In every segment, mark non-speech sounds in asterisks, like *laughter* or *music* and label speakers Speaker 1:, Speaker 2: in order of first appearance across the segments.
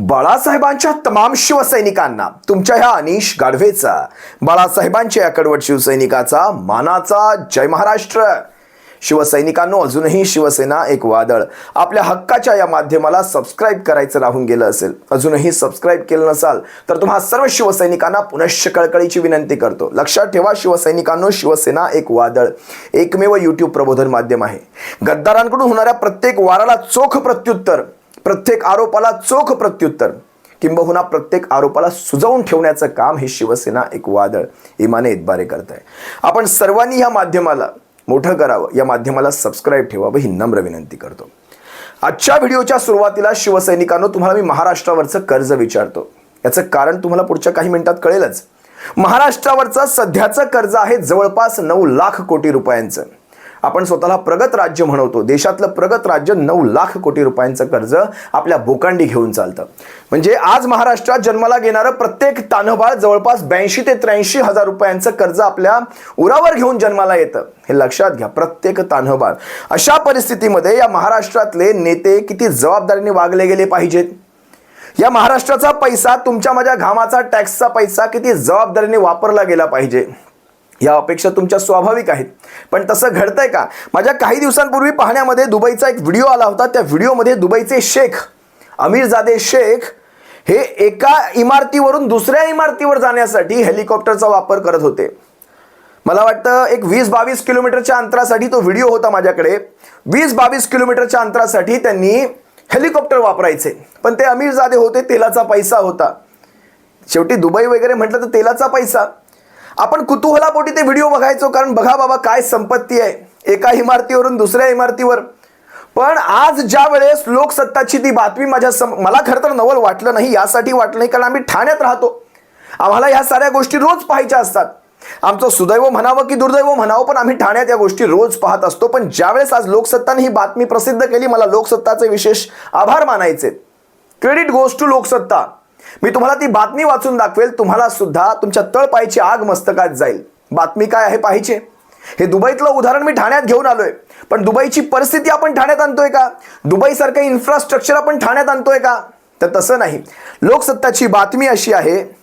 Speaker 1: बाळासाहेबांच्या तमाम शिवसैनिकांना तुमच्या ह्या अनिश गाढवेचा बाळासाहेबांच्या या कडवट शिवसैनिकाचा मानाचा जय महाराष्ट्र. शिवसैनिकांनो अजूनही शिवसेना एक वादळ. आपल्या हक्काच्या या माध्यमाला सबस्क्राईब करायचं राहून गेलं असेल अजूनही सबस्क्राईब केलं नसाल तर तुम्हा सर्व शिवसैनिकांना पुनश्च कळकळीची विनंती करतो. लक्षात ठेवा शिवसैनिकांनो शिवसेना एक वादळ. एकमेव यूट्यूब प्रबोधन माध्यम आहे. गद्दारांकडून होणाऱ्या प्रत्येक वाराला चोख प्रत्युत्तर. प्रत्येक आरोपाला चोख प्रत्युत्तर. किंबहुना प्रत्येक आरोपाला सुजवून ठेवण्याचं काम हे शिवसेना एक वादळ इमाने इतबारे करत आहे आपण सर्वांनी या माध्यमाला मोठं करावं या माध्यमाला सबस्क्राईब ठेवावं ही नम्र विनंती करतो. आजच्या व्हिडिओच्या सुरुवातीला शिवसैनिकांनो तुम्हाला मी महाराष्ट्रावरचं कर्ज विचारतो. याचं कारण तुम्हाला पुढच्या काही मिनिटात कळेलच. महाराष्ट्रावरचं सध्याचं कर्ज आहे जवळपास नऊ लाख कोटी रुपयांचं. आपण स्वतःला प्रगत राज्य म्हणवतो. देशातलं प्रगत राज्य नऊ लाख कोटी रुपयांचं कर्ज आपल्या बोकांडी घेऊन चालतं. म्हणजे आज महाराष्ट्रात जन्माला घेणारं प्रत्येक तान्हबाळ जवळपास ब्याऐंशी ते त्र्याऐंशी हजार रुपयांचं कर्ज आपल्या उरावर घेऊन जन्माला येतं. हे लक्षात घ्या प्रत्येक तान्हबाळ अशा परिस्थितीमध्ये या महाराष्ट्रातले नेते किती जबाबदारीने वागले गेले पाहिजेत? या महाराष्ट्राचा पैसा तुमच्या माझ्या घामाचा टॅक्सचा पैसा किती जबाबदारीने वापरला गेला पाहिजे? या अपेक्षा तुमच्या स्वाभाविक आहेत. पण तसं घडतंय का? माझ्या काही दिवसांपूर्वी पाहण्यामध्ये दुबईचा एक व्हिडिओ आला होता. त्या व्हिडिओमध्ये दुबईचे शेख अमीरजादे शेख हे एका इमारतीवरून दुसऱ्या इमारतीवर जाण्यासाठी हेलिकॉप्टरचा वापर करत होते. मला वाटतं एक वीस बावीस किलोमीटरच्या अंतरासाठी तो व्हिडिओ होता माझ्याकडे. वीस बावीस किलोमीटरच्या अंतरासाठी त्यांनी हेलिकॉप्टर वापरायचे. पण ते अमीरजादे होते तेलाचा पैसा होता. शेवटी दुबई वगैरे म्हटलं तर तेलाचा पैसा. आपण कुतूहलापोटी ते व्हिडिओ बघायचो कारण बघा बाबा काय संपत्ती आहे. एका इमारतीवरून दुसऱ्या इमारतीवर. पण आज ज्या वेळेस लोकसत्ताची ती बातमी माझ्या सम मला खरं तर नवल वाटलं नाही यासाठी वाटलं नाही कारण आम्ही ठाण्यात राहतो. आम्हाला ह्या साऱ्या गोष्टी रोज पाहायच्या असतात. आमचं सुदैव म्हणावं की दुर्दैव म्हणावं पण आम्ही ठाण्यात या गोष्टी रोज पाहत असतो. पण ज्यावेळेस आज लोकसत्ताने ही बातमी प्रसिद्ध केली मला लोकसत्ताचे विशेष आभार मानायचे क्रेडिट गोज टू लोकसत्ता. मी तुम्हाला ती बातमी वाचून दाखवेल तुम्हाला सुद्धा तुमच्या तळपायची आग मस्तकात जाईल. बातमी काय आहे पाहिजे? हे दुबईतलं उदाहरण मी ठाण्यात घेऊन आलोय. पण दुबईची परिस्थिती आपण ठाण्यात आणतोय का? दुबईसारखं इन्फ्रास्ट्रक्चर आपण ठाण्यात आणतोय का? तर तसं नाही. लोकसत्ताची बातमी अशी आहे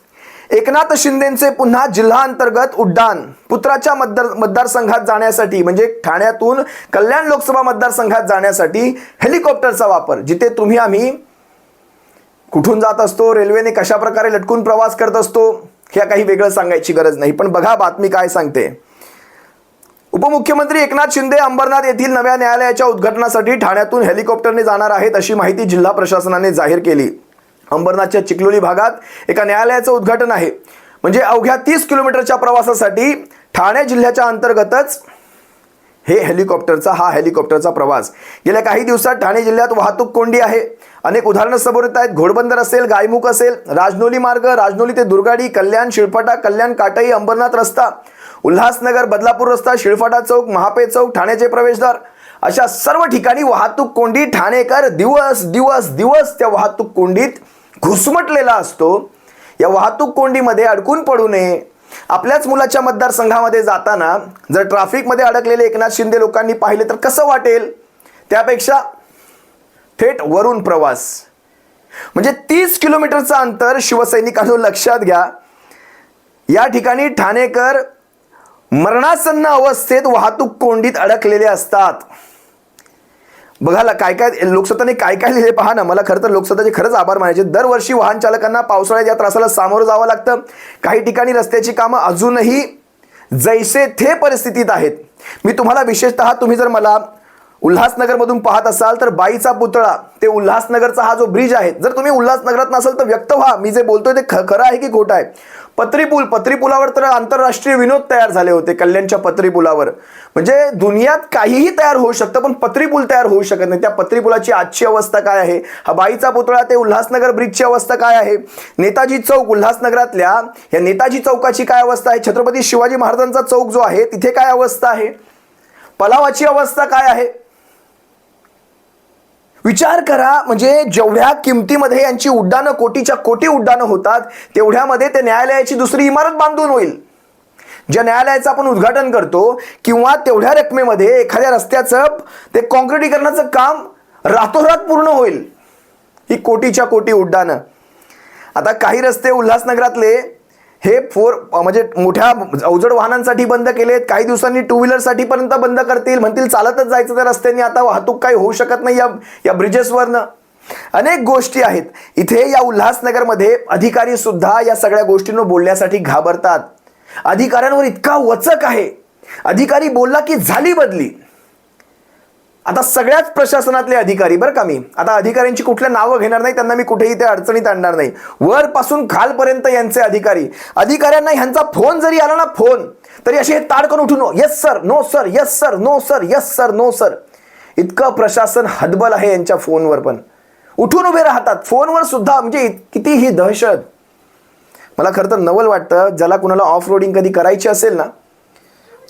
Speaker 1: एकनाथ शिंदेचे पुन्हा जिल्हा अंतर्गत उड्डाण. पुत्राच्या मतदार मतदारसंघात जाण्यासाठी म्हणजे ठाण्यातून कल्याण लोकसभा मतदारसंघात जाण्यासाठी हेलिकॉप्टरचा वापर जिथे तुम्ही आम्ही कुठून जात असतो रेल्वेने कशा प्रकारे लटकून प्रवास करत असतो ह्या काही वेगळं सांगायची गरज नाही. पण बघा बातमी काय सांगते. उपमुख्यमंत्री एकनाथ शिंदे अंबरनाथ येथील नव्या न्यायालयाच्या उद्घाटनासाठी ठाण्यातून हेलिकॉप्टरने जाणार आहेत अशी माहिती जिल्हा प्रशासनाने जाहीर केली. अंबरनाथच्या चिखलोली भागात एका न्यायालयाचं उद्घाटन आहे. म्हणजे अवघ्या तीस किलोमीटरच्या प्रवासासाठी ठाणे जिल्ह्याच्या अंतर्गतच हे हेलिकॉप्टरचा हा हेलिकॉप्टरचा प्रवास. गेल्या काही दिवसात ठाणे जिल्ह्यात वाहतूक कोंडी आहे. अनेक उदाहरणं समोर येत आहेत. घोडबंदर असेल गायमुख असेल राजनोली मार्ग राजनोली ते दुर्गाडी कल्याण शिळफाटा कल्याण काटाई अंबरनाथ रस्ता उल्हासनगर बदलापूर रस्ता शिळफाटा चौक महापे चौक ठाण्याचे प्रवेशद्वार. अशा सर्व ठिकाणी वाहतूक कोंडी ठाणेकर दिवस दिवस दिवस त्या वाहतूक कोंडीत घुसमटलेला असतो. या वाहतूक कोंडीमध्ये अडकून पडू नये. आपल्याच मुलाच्या मतदारसंघामध्ये जाताना जर ट्रॅफिकमध्ये अडकलेले एकनाथ शिंदे लोकांनी पाहिले तर कसं वाटेल? त्यापेक्षा थेट वरून प्रवास. म्हणजे तीस किलोमीटरचं अंतर शिवसैनिकांनो लक्षात घ्या. या ठिकाणी ठाणेकर मरणासन्न अवस्थेत वाहतूक कोंडीत अडकलेले असतात. बघाला काय काय लोकसत्ताने काय काय लिहिले पहा ना. मला खरं तर लोकसत्ताचे खरंच आभार मानायचे दरवर्षी वाहन चालकांना पावसाळ्यात या त्रासाला सामोरं जावं लागतं. काही ठिकाणी रस्त्याची कामं अजूनही जैसे थे परिस्थितीत आहेत. मी तुम्हाला विशेषतः तुम्ही जर मला उल्हासनगरमधून पाहत असाल तर बाईचा पुतळा ते उल्हासनगरचा हा जो ब्रिज आहे जर तुम्ही उल्हासनगरात नसाल तर व्यक्त व्हा. मी जे बोलतोय ते ख खरं आहे की खोटं आहे. पत्रीपूल पत्रीपुलावर तर आंतरराष्ट्रीय विनोद तयार झाले होते कल्याणच्या पत्रीपुलावर. म्हणजे दुनियात काहीही तयार होऊ शकतं पण पत्रीपूल तयार होऊ शकत नाही. त्या पत्रीपुलाची आजची अवस्था काय आहे? हा बाईचा पुतळा ते उल्हासनगर ब्रिजची अवस्था काय आहे? नेताजी चौक उल्हासनगरातल्या या नेताजी चौकाची काय अवस्था आहे? छत्रपती शिवाजी महाराजांचा चौक जो आहे तिथे काय अवस्था आहे? पलावाची अवस्था काय आहे? विचार करा म्हणजे जेवढ्या किमतीमध्ये यांची उड्डाणं कोटीच्या कोटी उड्डाणं होतात तेवढ्यामध्ये ते न्यायालयाची दुसरी इमारत बांधून होईल. ज्या न्यायालयाचं आपण उद्घाटन करतो किंवा तेवढ्या रकमेमध्ये एखाद्या रस्त्याचं ते कॉन्क्रिटीकरणाचं काम रातोरात पूर्ण होईल. ही कोटीच्या कोटी उड्डाणं. आता काही रस्ते उल्हासनगरातले हे फोर म्हणजे मोठ्या अवजड वाहनांसाठी बंद केलेत काही दिवसांनी टू व्हीलरसाठी पर्यंत बंद करतील म्हणतील चालतच जायचं त्या रस्त्याने आता वाहतूक काही होऊ शकत नाही या या ब्रिजेसवरनं अनेक गोष्टी आहेत. इथे या उल्हासनगरमध्ये अधिकारी सुद्धा या सगळ्या गोष्टींवर बोलण्यासाठी घाबरतात. अधिकाऱ्यांवर इतका वचक आहे. अधिकारी बोलला की झाली बदली. आता सगळ्याच प्रशासनातले अधिकारी बरं का मी आता अधिकाऱ्यांची कुठल्या नावं घेणार नाही त्यांना मी कुठेही ते अडचणीत आणणार नाही. वरपासून खालपर्यंत यांचे अधिकारी. अधिकाऱ्यांना ह्यांचा फोन जरी आला ना फोन तरी असे हे ताडकन उठून yes sir no sir yes sir no sir yes sir no sir इतकं प्रशासन हतबल आहे यांच्या फोनवर पण. उठून उभे राहतात. फोनवर सुद्धा म्हणजे कितीही किती ही दहशत. मला खरं तर नवल वाटतं ज्याला कुणाला ऑफ रोडिंग कधी करायची असेल ना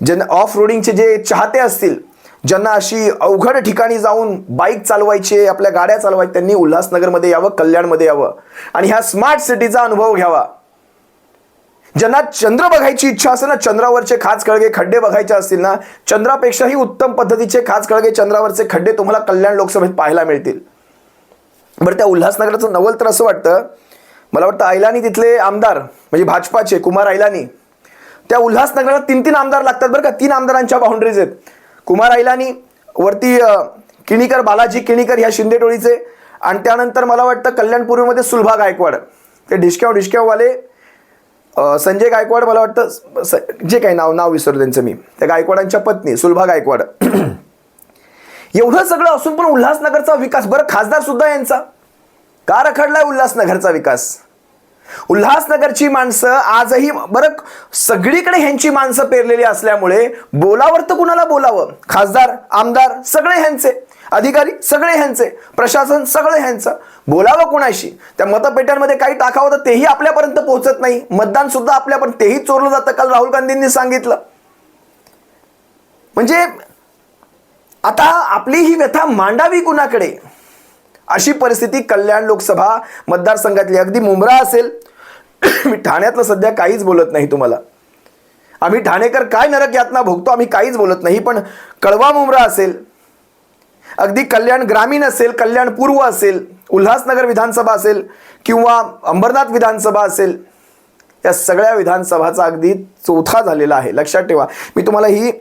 Speaker 1: ज्यांना ऑफ रोडिंगचे जे चाहते असतील ज्यांना अशी अवघड ठिकाणी जाऊन बाईक चालवायचे आपल्या गाड्या चालवायच्या त्यांनी उल्हासनगरमध्ये यावं कल्याणमध्ये यावं. आणि ह्या स्मार्ट सिटीचा अनुभव घ्यावा. ज्यांना चंद्र बघायची इच्छा असेल ना चंद्रावरचे खाच कळगे खड्डे बघायचे असतील ना चंद्रापेक्षाही उत्तम पद्धतीचे खाच कळगे चंद्रावरचे खड्डे तुम्हाला कल्याण लोकसभेत पाहायला मिळतील. बरं त्या उल्हासनगराचं नवल तर असं वाटतं मला वाटतं ऐलानी तिथले आमदार म्हणजे भाजपाचे कुमार ऐलानी त्या उल्हासनगरला तीन तीन आमदार लागतात बरं का? तीन आमदारांच्या बाउंड्रीज आहेत. कुमार ऐलानी वरती किणीकर बालाजी किणीकर ह्या शिंदे टोळीचे आणि त्यानंतर मला वाटतं कल्याणपूर्वीमध्ये सुलभा गायकवाड ते डिशक्याव डिशक्याववाले संजय गायकवाड मला वाटतं स- जे काही नाव नाव विसरलं त्यांचं मी त्या गायकवाडांच्या पत्नी सुलभा गायकवाड. *clears throat* एवढं सगळं असून पण उल्हासनगरचा विकास बरं खासदार सुद्धा यांचा. का रखडलाय उल्हासनगरचा विकास? उल्हासनगरची माणसं आजही बरं सगळीकडे ह्यांची माणसं पेरलेली असल्यामुळे बोलावर तर कुणाला बोलावं? खासदार आमदार सगळे ह्यांचे. अधिकारी सगळे ह्यांचे. प्रशासन सगळे ह्यांचं. बोलावं कुणाशी? त्या मतपेट्यांमध्ये काही टाकावं तर तेही आपल्यापर्यंत पोहोचत नाही. मतदान सुद्धा आपल्यापर्यंत तेही चोरलं जातं. काल राहुल गांधींनी सांगितलं. म्हणजे आता आपली ही व्यथा मांडावी कुणाकडे? अशी परिस्थिती कल्याण लोकसभा मतदारसंघातली. अगदी मुंब्रा असेल. *coughs* मी ठाण्यातलं सध्या काहीच बोलत नाही तुम्हाला. आम्ही ठाणेकर काय नरक यातना भोगतो आम्ही काहीच बोलत नाही पण कळवा मुंब्रा असेल. अगदी कल्याण ग्रामीण असेल कल्याण पूर्व असेल उल्हासनगर विधानसभा असेल किंवा अंबरनाथ विधानसभा असेल या सगळ्या विधानसभाचा अगदी चौथा झालेला आहे. लक्षात ठेवा. मी तुम्हाला ही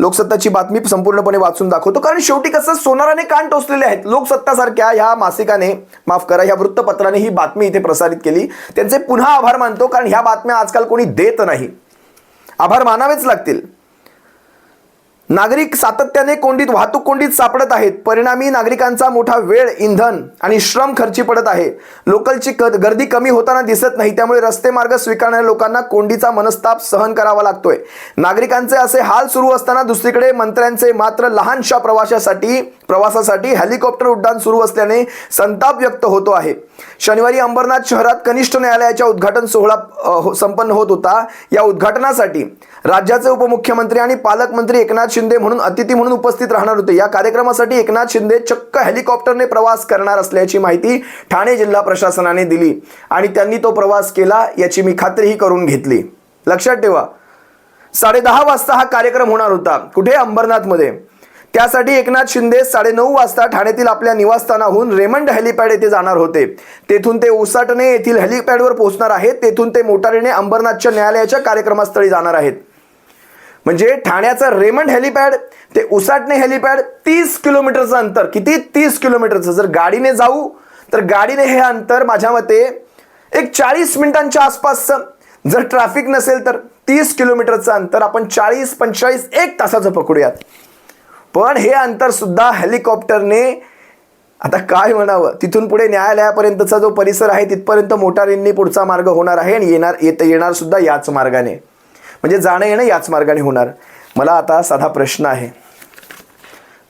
Speaker 1: लोकसत्ताची बातमी संपूर्णपणे वाचून दाखवतो. कारण शेवटी कसं सोनाराने कान टोचलेले आहेत. लोकसत्तासारख्या ह्या मासिकाने माफ करा ह्या वृत्तपत्राने ही बातमी इथे प्रसारित केली. त्यांचे पुन्हा आभार मानतो कारण ह्या बातम्या आजकाल कोणी देत नाही. आभार मानावेच लागतील. नागरिक सातत्याने कोंडीत वाहतूक कोंडीत सापडत आहेत. परिणामी नागरिकांचा मोठा वेळ इंधन आणि श्रम खर्ची पडत आहे. लोकलची गर्दी कमी होताना दिसत नाही त्यामुळे रस्ते मार्ग स्वीकारणाऱ्या लोकांना कोंडीचा मनस्ताप सहन करावा लागतोय. नागरिकांचे असे हाल सुरू असताना दुसरीकडे मंत्र्यांचे मात्र लहानशा प्रवासासाठी प्रवासासाठी हेलिकॉप्टर उड्डाण सुरू असल्याने संताप व्यक्त होतो आहे. शनिवारी अंबरनाथ शहरात कनिष्ठ न्यायालयाच्या उद्घाटन सोहळा हो, संपन्न होत होता. या उद्घाटनासाठी राज्याचे उपमुख्यमंत्री आणि पालकमंत्री एकनाथ शिंदे म्हणून अतिथी म्हणून उपस्थित राहणार होते. या कार्यक्रमासाठी एकनाथ शिंदे चक्क हेलिकॉप्टरने प्रवास करणार असल्याची माहिती ठाणे जिल्हा प्रशासनाने दिली आणि त्यांनी तो प्रवास केला याची मी खात्रीही करून घेतली. लक्षात ठेवा साडेदहा वाजता हा कार्यक्रम होणार होता. कुठे? अंबरनाथमध्ये. त्यासाठी एकनाथ शिंदे साडेनऊ वाजता ठाण्यातील आपल्या निवासस्थानाहून रेमंड हेलिपॅड येथे जाणार होते. तेथून ते उसाटणे येथील हेलिपॅडवर पोहोचणार आहेत. तेथून ते मोटारीने अंबरनाथच्या न्यायालयाच्या कार्यक्रमस्थळी जाणार आहेत. म्हणजे ठाण्याचं रेमंड हेलिपॅड ते उसाटणे हेलिपॅड तीस किलोमीटरचं अंतर किती? तीस किलोमीटरचं. जर गाडीने जाऊ तर गाडीने हे अंतर माझ्या मते एक चाळीस मिनिटांच्या आसपासचं. जर ट्रॅफिक नसेल तर तीस किलोमीटरचं अंतर आपण चाळीस पंचेचाळीस एक तासाचं पकडूयात. पण हे अंतर सुद्धा हेलिकॉप्टरने आता काय म्हणावं? तिथून पुढे न्यायालयापर्यंतचा जो परिसर आहे तिथपर्यंत मोटारींनी पुढचा मार्ग होणार आहे आणि येणार येत येणार सुद्धा याच मार्गाने. म्हणजे जाणं येणं याच मार्गाने होणार. मला आता साधा प्रश्न आहे.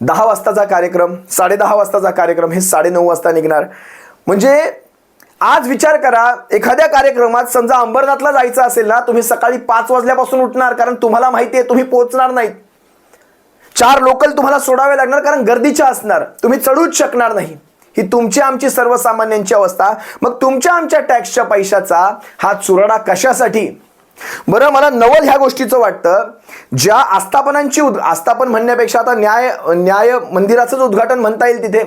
Speaker 1: दहा वाजताचा कार्यक्रम साडेदहा वाजताचा कार्यक्रम हे साडेनऊ वाजता निघणार. म्हणजे आज विचार करा एखाद्या कार्यक्रमात समजा अंबरनाथला जायचं असेल ना तुम्ही सकाळी पाच वाजल्यापासून उठणार कारण तुम्हाला माहिती आहे तुम्ही पोहोचणार नाहीत. चार लोकल तुम्हाला सोडावे लागणार कारण गर्दीच्या असणार. तुम्ही चढूच शकणार नाही. ही तुमची आमची सर्वसामान्यांची अवस्था. मग तुमच्या आमच्या टॅक्सच्या पैशाचा हा चुरडा कशासाठी? बरं मला नवल ह्या गोष्टीचं वाटतं. ज्या आस्थापनांची उद आस्थापन म्हणण्यापेक्षा आता न्याय न्याय मंदिराचंच उद्घाटन म्हणता येईल तिथे.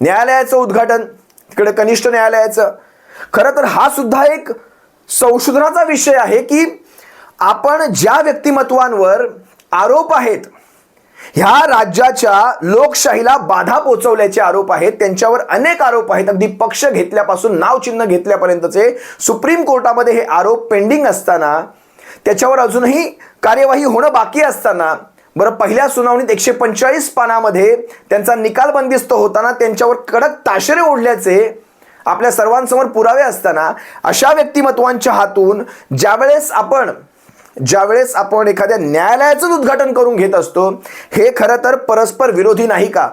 Speaker 1: न्यायालयाचं उद्घाटन तिकडे कनिष्ठ न्यायालयाचं. खरं तर हा सुद्धा एक संशोधनाचा विषय आहे की आपण ज्या व्यक्तिमत्वांवर आरोप आहेत ह्या राज्याच्या लोकशाहीला बाधा पोचवल्याचे आरोप आहेत. त्यांच्यावर अनेक आरोप आहेत. अगदी पक्ष घेतल्यापासून नाव चिन्ह घेतल्यापर्यंतचे सुप्रीम कोर्टामध्ये हे आरोप पेंडिंग असताना त्याच्यावर अजूनही कार्यवाही होणं बाकी असताना बरं पहिल्या सुनावणीत एकशे पंचेचाळीस पानामध्ये त्यांचा निकाल बंदिस्त होताना त्यांच्यावर कडक ताशेरे ओढल्याचे आपल्या सर्वांसमोर पुरावे असताना अशा व्यक्तिमत्वांच्या हातून ज्यावेळेस आपण ज्यावेळेस आपण एखाद्या न्यायालयाचं उद्घाटन करून घेत असतो हे खरं तर परस्पर विरोधी नाही का?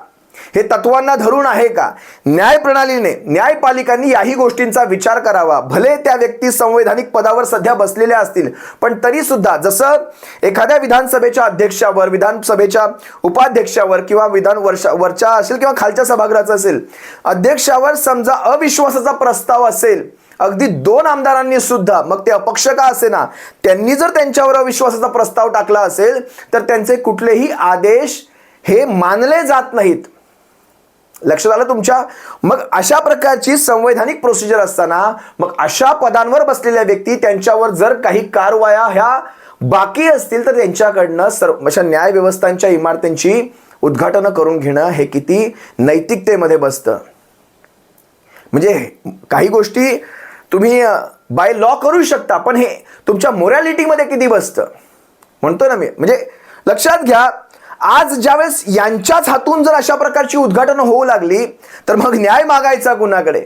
Speaker 1: हे तत्वांना धरून आहे का? न्याय प्रणालीने न्यायपालिकांनी याही गोष्टींचा विचार करावा. भले त्या व्यक्ती संवैधानिक पदावर सध्या बसलेल्या असतील पण तरी सुद्धा जसं एखाद्या विधानसभेच्या अध्यक्षावर विधानसभेच्या उपाध्यक्षावर किंवा विधान वर्षा वरच्या असेल किंवा खालच्या सभागृहाचं असेल अध्यक्षावर समजा अविश्वासाचा प्रस्ताव असेल अगदी दोन आमदारांनी सुद्धा मग ते अपक्ष का असे ना त्यांनी जर त्यांच्यावर अविश्वासाचा प्रस्ताव टाकला असेल तर त्यांचे कुठलेही आदेश हे मानले जात नाहीत. लक्षात आलं तुमच्या? मग अशा प्रकारची संवैधानिक प्रोसिजर असताना मग अशा पदांवर बसलेल्या व्यक्ती त्यांच्यावर जर काही कारवाया ह्या बाकी असतील तर त्यांच्याकडनं सर्व अशा न्यायव्यवस्थांच्या इमारतींची उद्घाटनं करून घेणं हे किती नैतिकतेमध्ये बसतं. म्हणजे काही गोष्टी तुम्ही बाय लॉ करू शकता पण हे तुमच्या मोरॅलिटीमध्ये किती बसतं? म्हणतो ना मी. म्हणजे लक्षात घ्या आज ज्यावेळेस यांच्याच हातून जर अशा प्रकारची उद्घाटनं होऊ लागली तर मग न्याय मागायचा कुणाकडे?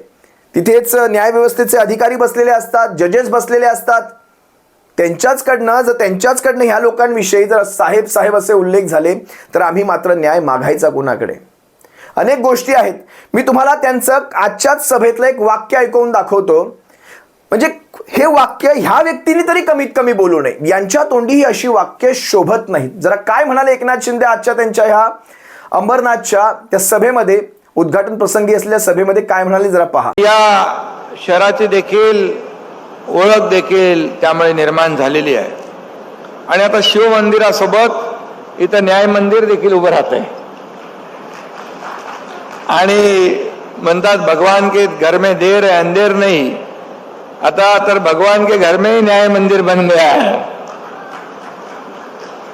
Speaker 1: तिथेच न्यायव्यवस्थेचे अधिकारी बसलेले असतात जजेस बसलेले असतात. त्यांच्याचकडनं जर त्यांच्याचकडनं ह्या लोकांविषयी जर साहेब साहेब असे उल्लेख झाले तर आम्ही मात्र न्याय मागायचा कुणाकडे? अनेक गोष्टी आहेत. मी तुम्हाला त्यांचं आजच्याच सभेतलं एक वाक्य ऐकवून दाखवतो. म्हणजे हे वाक्य ह्या व्यक्तीने तरी कमीत कमी बोलू नये. यांच्या तोंडी ही अशी वाक्य शोभत नाहीत. जरा काय म्हणाले एकनाथ शिंदे आजच्या त्यांच्या ह्या अंबरनाथच्या त्या सभेमध्ये? उद्घाटन प्रसंगी असलेल्या सभेमध्ये काय म्हणाले जरा पहा.
Speaker 2: या शहराची देखील ओळख देखील त्यामुळे निर्माण झालेली आहे. आणि आता शिवमंदिरासोबत इथं न्याय मंदिर देखील उभं राहत आहे आणि म्हणतात भगवान के घर में देर है अंधेर नाही. आता तर भगवान के घर में ही न्याय मंदिर बन गया. है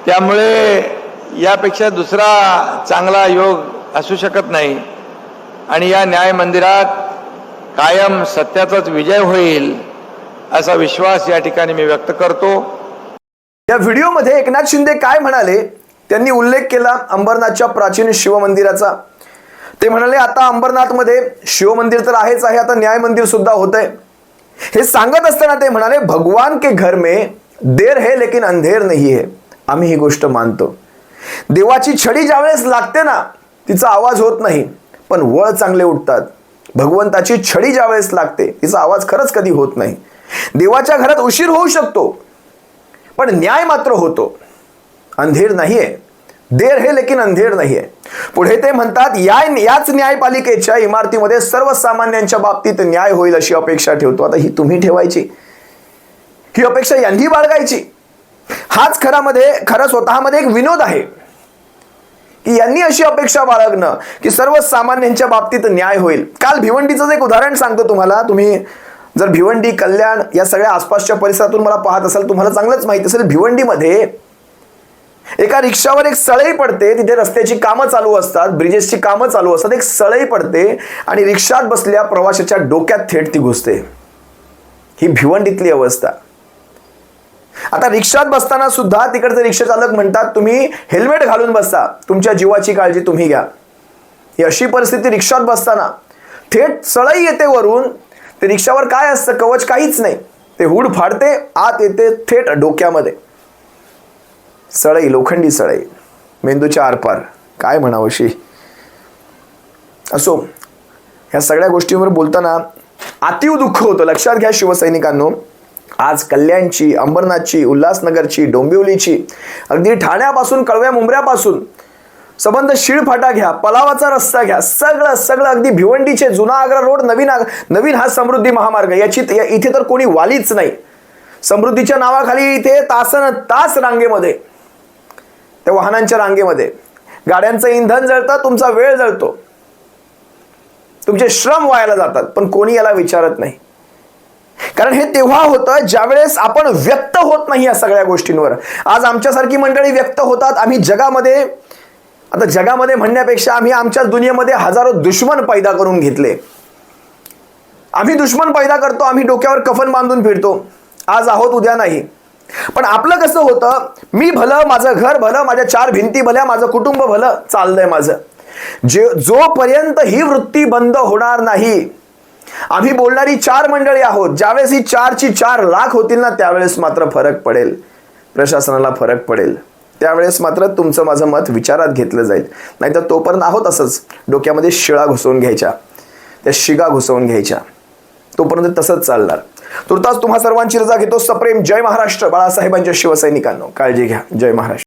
Speaker 2: त्यामुळे यापेक्षा दुसरा चांगला योग असू शकत नाही. आणि या न्याय मंदिरात कायम सत्याचाच विजय होईल असा विश्वास या ठिकाणी मी व्यक्त करतो.
Speaker 1: या व्हिडिओमध्ये एकनाथ शिंदे काय म्हणाले त्यांनी उल्लेख केला अंबरनाथच्या प्राचीन शिवमंदिराचा. ते म्हणाले आता अंबरनाथमध्ये शिवमंदिर तर आहेच आहे आता न्याय मंदिर सुद्धा होत आहे हे सांगत असताना ते म्हणाले भगवान के घर में देर है लेकिन अंधेर नाही आहे आम्ही ही गोष्ट मानतो. देवाची छडी ज्यावेळेस लागते ना तिचा आवाज होत नाही पण वळ चांगले उठतात. भगवंताची छडी ज्यावेळेस लागते तिचा आवाज खरंच कधी होत नाही. देवाच्या घरात उशीर होऊ शकतो पण न्याय मात्र होतो. अंधेर नाहीये. देर हे लेकिन अंधेर नाहीये पुढे ते म्हणतात या याच न्यायपालिकेच्या इमारतीमध्ये सर्वसामान्यांच्या बाबतीत न्याय होईल अशी अपेक्षा ठेवतो. आता ही तुम्ही ठेवायची. ही अपेक्षा यांनी बाळगायची. हाच खरामध्ये खरं स्वतःमध्ये एक विनोद आहे. की यांनी अशी अपेक्षा बाळगणं की सर्वसामान्यांच्या बाबतीत न्याय होईल. काल भिवंडीचं एक उदाहरण सांगतो तुम्हाला. तुम्ही जर भिवंडी कल्याण या सगळ्या आसपासच्या परिसरातून मला पाहत असाल तुम्हाला चांगलंच माहिती असेल. भिवंडीमध्ये एका रिक्षावर एक सळई पडते तिथे रस्त्याची कामं चालू असतात ब्रिजेसची कामं चालू असतात एक सळई पडते आणि रिक्षात बसल्या प्रवाशाच्या डोक्यात थेट ती घुसते. ही भिवंडीतली अवस्था. आता रिक्षात बसताना सुद्धा तिकडचे रिक्षा चालक म्हणतात तुम्ही हेल्मेट घालून बसा तुमच्या जीवाची काळजी तुम्ही घ्या. ही अशी परिस्थिती रिक्षात बसताना थेट सळई येते वरून ते रिक्षावर काय असतं कवच काहीच नाही. ते हुड फाडते आत येते थेट डोक्यामध्ये. सळई लोखंडी सळई मेंदूच्या आरपार. काय म्हणावशी? असो ह्या सगळ्या गोष्टींवर बोलताना अतिव दुःख होतं. लक्षात घ्या शिवसैनिकांनो आज कल्याणची अंबरनाथची उल्हासनगरची डोंबिवलीची अगदी ठाण्यापासून कळव्या मुंबऱ्यापासून संबंध शिळफाटा घ्या पलावाचा रस्ता घ्या सगळं सगळं अगदी भिवंडीचे जुना आग्रा रोड नवीन आग- नवीन हा समृद्धी महामार्ग. याची इथे तर कोणी वालीच नाही. समृद्धीच्या नावाखाली इथे तासन तास रांगेमध्ये. त्या वाहनांच्या रांगेमध्ये. गाड्यांचं इंधन जळतं तुमचा वेळ जळतो. तुमचे श्रम व्हायला जातात पण कोणी याला विचारत नाही. कारण हे तेव्हा होतं ज्यावेळेस आपण व्यक्त होत नाही या सगळ्या गोष्टींवर. आज आमच्यासारखी मंडळी व्यक्त होतात आम्ही जगामध्ये आता जगामध्ये म्हणण्यापेक्षा आम्ही आमच्या दुनियेमध्ये हजारो दुश्मन पैदा करून घेतले. आम्ही दुश्मन पैदा करतो आम्ही डोक्यावर कफन बांधून फिरतो. आज आहोत उद्या नाही. पण आपलं कसं होतं मी भलं माझं घर भलं माझ्या चार भिंती भल्या माझं कुटुंब भलं चाललंय माझं. जे जोपर्यंत ही वृत्ती बंद होणार नाही आम्ही बोलणारी चार मंडळी आहोत ज्यावेळेस ही चारची चार लाख होतील ना त्यावेळेस मात्र फरक पडेल. प्रशासनाला फरक पडेल. त्यावेळेस मात्र तुमचं माझं मत विचारात घेतलं जाईल. नाहीतर तोपर्यंत आहोत असंच डोक्यामध्ये शिळा घुसवून घ्यायच्या. त्या शिगा घुसवून घ्यायच्या. तोपर्यंत तसंच चालणार. तुर्तास तुम्हा सर्वांची रजा घेतो. सप्रेम जय महाराष्ट्र. बाळासाहेबांच्या शिवसैनिकांनो काळजी घ्या. जय महाराष्ट्र.